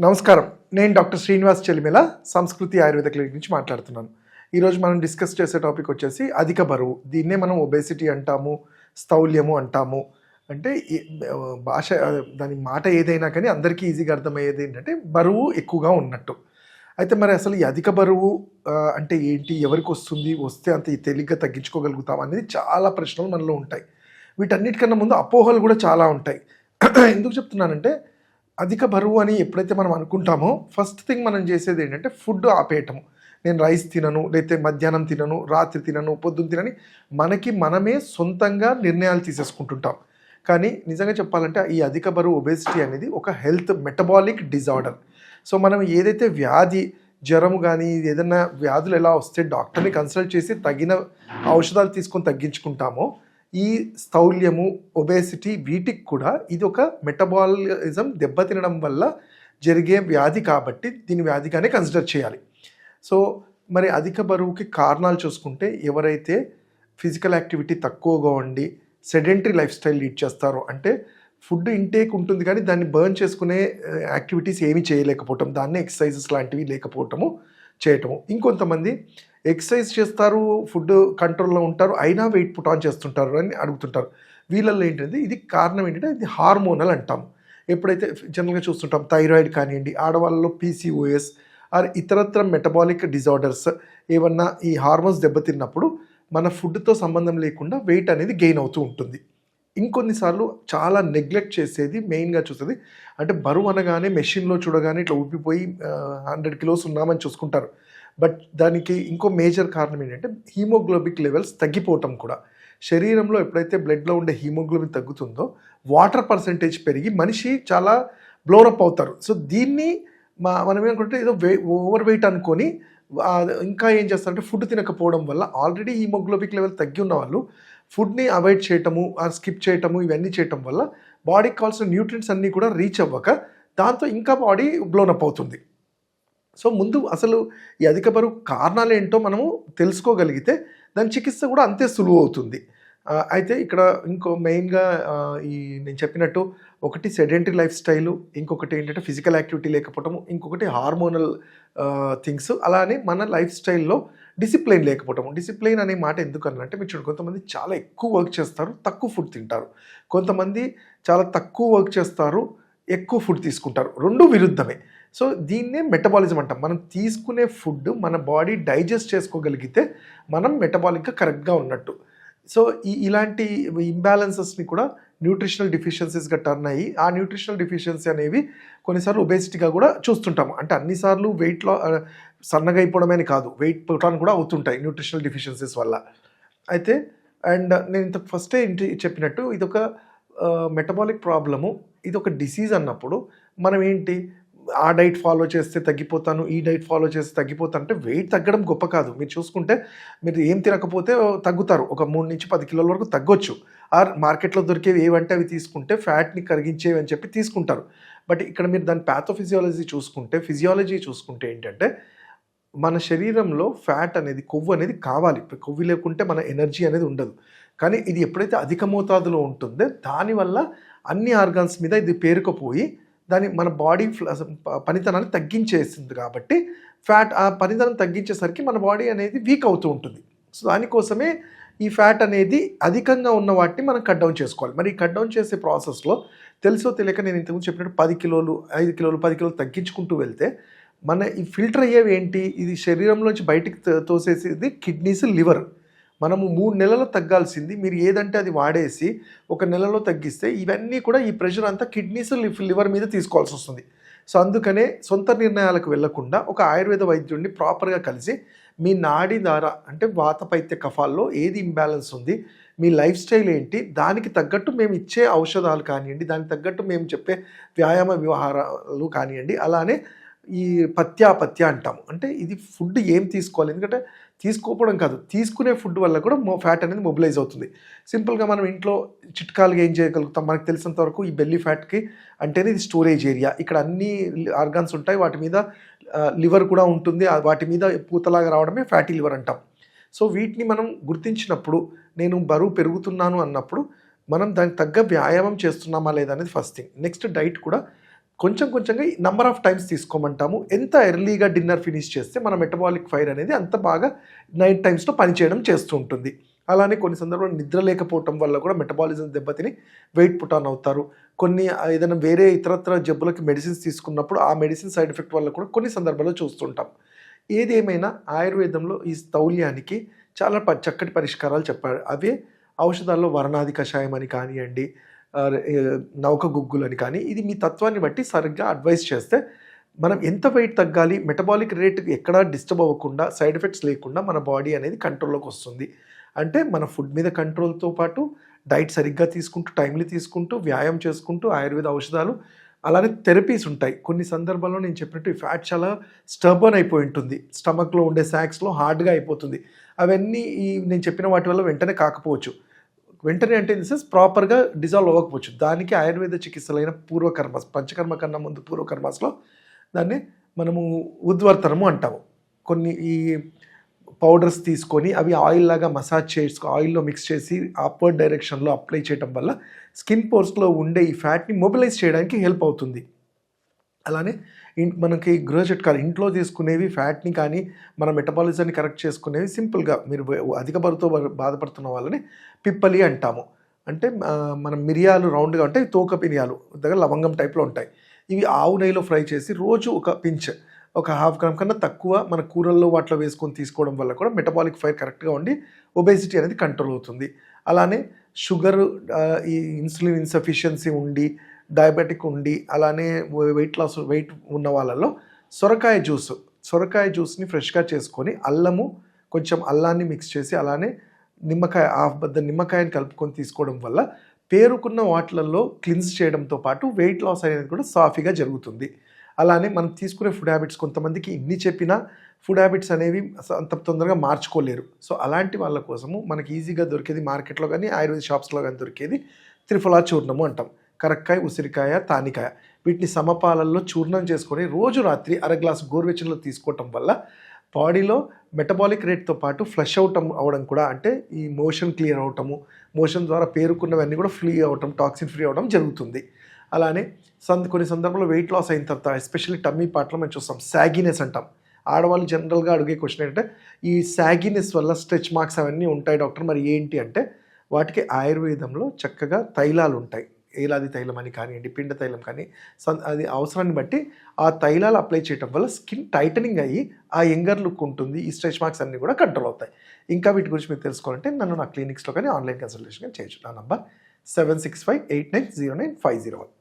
నమస్కారం. నేను డాక్టర్ శ్రీనివాస్ చెలిమిల సంస్కృతి ఆయుర్వేద క్లినిక్ నుంచి మాట్లాడుతున్నాను. ఈరోజు మనం డిస్కస్ చేసే టాపిక్ వచ్చేసి అధిక బరువు. దీన్నే మనం ఒబేసిటీ అంటాము స్థౌల్యము అంటాము. అంటే భాష దాని మాట ఏదైనా కానీ అందరికీ ఈజీగా అర్థమయ్యేది ఏంటంటే బరువు ఎక్కువగా ఉన్నట్టు. అయితే మరి అసలు ఈ అధిక బరువు అంటే ఏంటి ఎవరికి వస్తుంది వస్తే అంత తేలిగ్గా తగ్గించుకోగలుగుతాం అనేది చాలా ప్రశ్నలు మనలో ఉంటాయి. వీటన్నిటికన్నా ముందు అపోహలు కూడా చాలా ఉంటాయి. ఎందుకు చెప్తున్నానంటే అధిక బరువు అని ఎప్పుడైతే మనం అనుకుంటామో ఫస్ట్ థింగ్ మనం చేసేది ఏంటంటే ఫుడ్ ఆపేయటము. నేను రైస్ తినను లేకపోతే మధ్యాహ్నం తినను రాత్రి తినను పొద్దున్న తినని మనకి మనమే సొంతంగా నిర్ణయాలు తీసేసుకుంటుంటాం. కానీ నిజంగా చెప్పాలంటే ఈ అధిక బరువు ఒబేసిటీ అనేది ఒక హెల్త్ మెటబాలిక్ డిజార్డర్ సో మనం ఏదైతే వ్యాధి జ్వరం కానీ ఏదైనా వ్యాధులు ఎలా వస్తే డాక్టర్ని కన్సల్ట్ చేసి తగిన ఔషధాలు తీసుకొని తగ్గించుకుంటామో ఈ స్థౌల్యము ఒబేసిటీ వీటికి కూడా ఇది ఒక మెటబాలిజం దెబ్బతినడం వల్ల జరిగే వ్యాధి కాబట్టి దీని వ్యాధిగానే కన్సిడర్ చేయాలి. సో మరి అధిక బరువుకి కారణాలు చూసుకుంటే ఎవరైతే ఫిజికల్ యాక్టివిటీ తక్కువగా ఉండి సెడెంటరీ లైఫ్ స్టైల్ లీడ్ చేస్తారో అంటే ఫుడ్ ఇంటేక్ ఉంటుంది కానీ దాన్ని బర్న్ చేసుకునే యాక్టివిటీస్ ఏమీ చేయలేకపోవటం దాన్ని ఎక్సర్సైజెస్ లాంటివి లేకపోవటము చేయటము. ఇంకొంతమంది ఎక్సర్సైజ్ చేస్తారు ఫుడ్ కంట్రోల్లో ఉంటారు అయినా వెయిట్ పుట్ ఆన్ చేస్తుంటారు అని అడుగుతుంటారు. వీళ్ళల్లో ఏంటంటే ఇది కారణం ఏంటంటే ఇది హార్మోనల్ అంటాం. ఎప్పుడైతే జనరల్గా చూస్తుంటాం థైరాయిడ్ కానివ్వండి ఆడవాళ్ళలో పీసీఓఎస్ ఆర్ ఇతరత్ర మెటబాలిక్ డిజార్డర్స్ ఏమన్నా ఈ హార్మోన్స్ దెబ్బతిన్నప్పుడు మన ఫుడ్తో సంబంధం లేకుండా వెయిట్ అనేది గెయిన్ అవుతూ ఉంటుంది. ఇంకొన్నిసార్లు చాలా నెగ్లెక్ట్ చేసేది మెయిన్గా చూసేది అంటే బరువు అనగానే మెషిన్లో చూడగానే ఇట్లా ఉబ్బిపోయి హండ్రెడ్ కిలోస్ ఉన్నామని చూసుకుంటారు. బట్ దానికి ఇంకో మేజర్ కారణం ఏంటంటే హీమోగ్లోబిక్ లెవెల్స్ తగ్గిపోవటం కూడా. శరీరంలో ఎప్పుడైతే బ్లడ్లో ఉండే హీమోగ్లోబిన్ తగ్గుతుందో వాటర్ పర్సంటేజ్ పెరిగి మనిషి చాలా బ్లోరప్ అవుతారు. సో దీన్ని మా మనం ఏమనుకుంటే ఏదో వే ఓవర్ వెయిట్ అనుకొని ఇంకా ఏం చేస్తారంటే ఫుడ్ తినకపోవడం వల్ల ఆల్రెడీ హీమోగ్లోబిక్ లెవెల్ తగ్గి ఉన్న వాళ్ళు ఫుడ్ని అవాయిడ్ చేయటము స్కిప్ చేయటము ఇవన్నీ చేయటం వల్ల బాడీకి కావాల్సిన న్యూట్రియంట్స్ అన్నీ కూడా రీచ్ అవ్వక దాంతో ఇంకా బాడీ బ్లోనప్ అవుతుంది. సో ముందు అసలు ఈ అధిక బరువు కారణాలు ఏంటో మనము తెలుసుకోగలిగితే దాని చికిత్స కూడా అంతే సులువు అవుతుంది. అయితే ఇక్కడ ఇంకో మెయిన్గా ఈ నేను చెప్పినట్టు ఒకటి సెడెంటరీ లైఫ్ స్టైలు ఇంకొకటి ఏంటంటే ఫిజికల్ యాక్టివిటీ లేకపోవటము ఇంకొకటి హార్మోనల్ థింగ్స్. అలానే మన లైఫ్ స్టైల్లో డిసిప్లైన్ లేకపోవటం డిసిప్లైన్ అనే మాట ఎందుకు అనంటే మీరు చూడండి కొంతమంది చాలా ఎక్కువ వర్క్ చేస్తారు తక్కువ ఫుడ్ తింటారు. కొంతమంది చాలా తక్కువ వర్క్ చేస్తారు ఎక్కువ ఫుడ్ తీసుకుంటారు. రెండు విరుద్ధమే. సో దీన్నే మెటబాలిజం అంటాం. మనం తీసుకునే ఫుడ్ మన బాడీ డైజెస్ట్ చేసుకోగలిగితే మనం మెటబాలిక్గా కరెక్ట్గా ఉన్నట్టు. సో ఈ ఇలాంటి ఇంబ్యాలెన్సెస్ని కూడా న్యూట్రిషనల్ డిఫిషియన్సీస్గా టర్న్ అయ్యి ఆ న్యూట్రిషనల్ డిఫిషియన్సీ అనేవి కొన్నిసార్లు ఒబేసిటీగా కూడా చూస్తుంటాము అంటే అన్నిసార్లు వెయిట్లో సన్నగా అయిపోవడమే కాదు. వెయిట్ పుటాన్ కూడా అవుతుంటాయి న్యూట్రిషనల్ డిఫిషియన్సీస్ వల్ల. అయితే అండ్ నేను ఇంత ఫస్టే ఇంటి చెప్పినట్టు ఇది ఒక మెటబాలిక్ ప్రాబ్లము. ఇది ఒక డిసీజ్ అన్నప్పుడు మనం ఏంటి ఆ డైట్ ఫాలో చేస్తే తగ్గిపోతాను ఈ డైట్ ఫాలో చేస్తే తగ్గిపోతాను అంటే వెయిట్ తగ్గడం గొప్ప కాదు. మీరు చూసుకుంటే మీరు ఏం తినకపోతే తగ్గుతారు. ఒక మూడు నుంచి పది కిలోల వరకు తగ్గొచ్చు. ఆర్ మార్కెట్లో దొరికేవి ఏవంటే అవి తీసుకుంటే ఫ్యాట్ని కరిగించేవి అని చెప్పి తీసుకుంటారు. బట్ ఇక్కడ మీరు దాని ప్యాథోఫిజియాలజీ చూసుకుంటే ఫిజియాలజీ చూసుకుంటే ఏంటంటే మన శరీరంలో ఫ్యాట్ అనేది కొవ్వు అనేది కావాలి. కొవ్వు లేకుంటే మన ఎనర్జీ అనేది ఉండదు. కానీ ఇది ఎప్పుడైతే అధిక మోతాదులో ఉంటుందో దానివల్ల అన్ని ఆర్గాన్స్ మీద ఇది పేరుకుపోయి దాని మన బాడీ పనితనాన్ని తగ్గించేసింది కాబట్టి ఫ్యాట్ ఆ పనితనం తగ్గించేసరికి మన బాడీ అనేది వీక్ అవుతూ ఉంటుంది. సో దానికోసమే ఈ ఫ్యాట్ అనేది అధికంగా ఉన్న వాటిని మనం కట్ డౌన్ చేసుకోవాలి. మరి ఈ కట్ డౌన్ చేసే ప్రాసెస్లో తెలుసో తెలియక నేను ఇంతకుముందు చెప్పినట్టు పది కిలోలు ఐదు కిలోలు పది కిలోలు తగ్గించుకుంటూ వెళ్తే మన ఈ ఫిల్టర్ అయ్యేవి ఏంటి? ఇది శరీరంలోంచి బయటికి తోసేసేది కిడ్నీస్ లివర్. మనము మూడు నెలలు తగ్గాల్సింది. మీరు ఏదంటే అది వాడేసి ఒక నెలలో తగ్గిస్తే ఇవన్నీ కూడా ఈ ప్రెషర్ అంతా కిడ్నీస్ లివర్ మీద తీసుకోవాల్సి వస్తుంది. సో అందుకనే సొంత నిర్ణయాలకు వెళ్ళకుండా ఒక ఆయుర్వేద వైద్యుడిని ప్రాపర్గా కలిసి మీ నాడి ద్వారా అంటే వాతపైత్య కఫాల్లో ఏది ఇంబ్యాలెన్స్ ఉంది మీ లైఫ్ స్టైల్ ఏంటి దానికి తగ్గట్టు మేము ఇచ్చే ఔషధాలు కానివ్వండి దానికి తగ్గట్టు మేము చెప్పే వ్యాయామ వ్యవహారాలు కానివ్వండి అలానే ఈ పత్యాపత్య అంటాము. అంటే ఇది ఫుడ్ ఏం తీసుకోవాలి? ఎందుకంటే తీసుకోకపోవడం కాదు. తీసుకునే ఫుడ్ వల్ల కూడా మో ఫ్యాట్ అనేది మొబిలైజ్ అవుతుంది. సింపుల్గా మనం ఇంట్లో చిట్కాలుగా ఏం చేయగలుగుతాం? మనకు తెలిసినంత వరకు ఈ బెల్లీ ఫ్యాట్కి అంటేనే ఇది స్టోరేజ్ ఏరియా. ఇక్కడ అన్ని ఆర్గాన్స్ ఉంటాయి. వాటి మీద లివర్ కూడా ఉంటుంది. వాటి మీద పూతలాగా రావడమే ఫ్యాటీ లివర్ అంటాం. సో వీటిని మనం గుర్తించినప్పుడు నేను బరువు పెరుగుతున్నాను అన్నప్పుడు మనం దానికి తగ్గ వ్యాయామం చేస్తున్నామా లేదా అనేది ఫస్ట్ థింగ్. నెక్స్ట్ డైట్ కూడా కొంచెం కొంచెంగా నంబర్ ఆఫ్ టైమ్స్ తీసుకోమంటాము. ఎంత ఎర్లీగా డిన్నర్ ఫినిష్ చేస్తే మన మెటబాలిక్ ఫైర్ అనేది అంత బాగా నైట్ టైమ్స్లో పనిచేయడం చేస్తూ ఉంటుంది. అలానే కొన్ని సందర్భాల్లో నిద్ర లేకపోవటం వల్ల కూడా మెటబాలిజం దెబ్బతిని వెయిట్ పుట్ ఆన్ అవుతారు. కొన్ని ఏదైనా వేరే ఇతరత్ర జబ్బులకి మెడిసిన్స్ తీసుకున్నప్పుడు ఆ మెడిసిన్ సైడ్ ఎఫెక్ట్ వల్ల కూడా కొన్ని సందర్భాల్లో చూస్తుంటాం. ఏది ఏమైనా ఆయుర్వేదంలో ఈ స్థౌల్యానికి చాలా ప- చక్కటి పరిష్కారాలు చెప్పారు. అవే ఔషధాల్లో వర్ణాది కషాయం అని కానివ్వండి నౌక గుగ్గులు అని కానీ ఇది మీ తత్వాన్ని బట్టి సరిగ్గా అడ్వైస్ చేస్తే మనం ఎంత వెయిట్ తగ్గాలి మెటబాలిక్ రేట్ ఎక్కడా డిస్టర్బ్ అవ్వకుండా సైడ్ ఎఫెక్ట్స్ లేకుండా మన బాడీ అనేది కంట్రోల్లోకి వస్తుంది. అంటే మన ఫుడ్ మీద కంట్రోల్తో పాటు డైట్ సరిగ్గా తీసుకుంటూ టైంలీ తీసుకుంటూ వ్యాయామం చేసుకుంటూ ఆయుర్వేద ఔషధాలు అలానే థెరపీస్ ఉంటాయి. కొన్ని సందర్భాల్లో నేను చెప్పినట్టు ఈ ఫ్యాట్ చాలా స్టర్బన్ అయిపోయి ఉంటుంది. స్టమక్లో ఉండే శాక్స్లో హార్డ్గా అయిపోతుంది. అవన్నీ ఈ నేను చెప్పిన వాటి వల్ల వెంటనే కాకపోవచ్చు. వెంటనే అంటే ఇన్ సెన్స్ ప్రాపర్గా డిజాల్వ్ అవ్వకపోవచ్చు. దానికి ఆయుర్వేద చికిత్సలైన పూర్వకర్మస్ పంచకర్మ కన్నా ముందు పూర్వకర్మస్లో దాన్ని మనము ఉద్వర్తనము అంటాము. కొన్ని ఈ పౌడర్స్ తీసుకొని అవి ఆయిల్ లాగా మసాజ్ చేసుకో ఆయిల్లో మిక్స్ చేసి అప్వర్డ్ డైరెక్షన్లో అప్లై చేయడం వల్ల స్కిన్ పోర్స్లో ఉండే ఈ ఫ్యాట్ని మొబిలైజ్ చేయడానికి హెల్ప్ అవుతుంది. అలానే మనకి గృహ చిట్కాలు ఇంట్లో తీసుకునేవి ఫ్యాట్ని కానీ మన మెటబాలిజాన్ని కరెక్ట్ చేసుకునేవి సింపుల్గా మీరు అధిక బరువుతో బాధపడుతున్న వాళ్ళని పిప్పలి అంటాము. అంటే మనం మిరియాలు రౌండ్గా ఉంటాయి తోక మిరియాలు దగ్గర లవంగం టైప్లో ఉంటాయి. ఇవి ఆవు నెయ్యిలో ఫ్రై చేసి రోజు ఒక పించ్ ఒక హాఫ్ గ్రామ్ కన్నా తక్కువ మన కూరల్లో వాటిలో వేసుకొని తీసుకోవడం వల్ల కూడా మెటబాలిక్ ఫైర్ కరెక్ట్గా ఉండి ఒబేసిటీ అనేది కంట్రోల్ అవుతుంది. అలానే షుగర్ ఈ ఇన్సులిన్ ఇన్సఫిషియన్సీ ఉండి డయాబెటిక్ ఉండి అలానే వెయిట్ లాస్ వెయిట్ ఉన్న వాళ్ళలో సొరకాయ జ్యూస్. సొరకాయ జ్యూస్ని ఫ్రెష్గా చేసుకొని అల్లము కొంచెం అల్లాన్ని మిక్స్ చేసి అలానే నిమ్మకాయ హాఫ్ బద్ద నిమ్మకాయని కలుపుకొని తీసుకోవడం వల్ల పేరుకున్న వాటిలలో క్లిన్స్ చేయడంతో పాటు వెయిట్ లాస్ అనేది కూడా సాఫీగా జరుగుతుంది. అలానే మనం తీసుకునే ఫుడ్ హ్యాబిట్స్ కొంతమందికి ఇన్ని చెప్పినా ఫుడ్ హ్యాబిట్స్ అనేవి అంత తొందరగా మార్చుకోలేరు. సో అలాంటి వాళ్ళ కోసము మనకి ఈజీగా దొరికేది మార్కెట్లో కానీ ఆయుర్వేద షాప్స్లో కానీ దొరికేది త్రిఫలా చూర్ణము అంటాం. కరక్కాయ ఉసిరికాయ తానికాయ. వీటిని సమపాలల్లో చూర్ణం చేసుకొని రోజు రాత్రి అర గ్లాసు గోరువెచ్చలో తీసుకోవటం వల్ల బాడీలో మెటబాలిక్ రేట్తో పాటు ఫ్లష్ అవుట్ అవ్వడం కూడా అంటే ఈ మోషన్ క్లియర్ అవటము మోషన్ ద్వారా పేరుకున్నవన్నీ కూడా ఫ్రీ అవటం టాక్సిన్ ఫ్రీ అవడం జరుగుతుంది. అలానే సంద కొన్ని సందర్భంలో వెయిట్ లాస్ అయిన తర్వాత ఎస్పెషల్లీ టమ్మీ పార్ట్లో మనం చూస్తాం సాగినెస్ అంటాం. ఆడవాళ్ళు జనరల్గా అడిగే క్వశ్చన్ ఏంటంటే ఈ సాగినెస్ వల్ల స్ట్రెచ్ మార్క్స్ అవన్నీ ఉంటాయి డాక్టర్ మరి ఏంటి అంటే వాటికి ఆయుర్వేదంలో చక్కగా తైలాలు ఉంటాయి ఏలాది తైలం అని కానివ్వండి పిండ తైలం కానీ అది అవసరాన్ని బట్టి ఆ తైలాలు అప్లై చేయటం వల్ల స్కిన్ టైటనింగ్ అయ్యి ఆ యంగర్ లుక్ ఉంటుంది ఈ స్ట్రెచ్ మార్క్స్ అన్నీ కూడా కంట్రోల్ అవుతాయి. ఇంకా వీటి గురించి మీరు తెలుసుకోవాలంటే నన్ను నా క్లినిక్స్లో కానీ ఆన్లైన్ కన్సల్టేషన్ కానీ చేయొచ్చు. నా number seven six five eight nine zero nine five zero one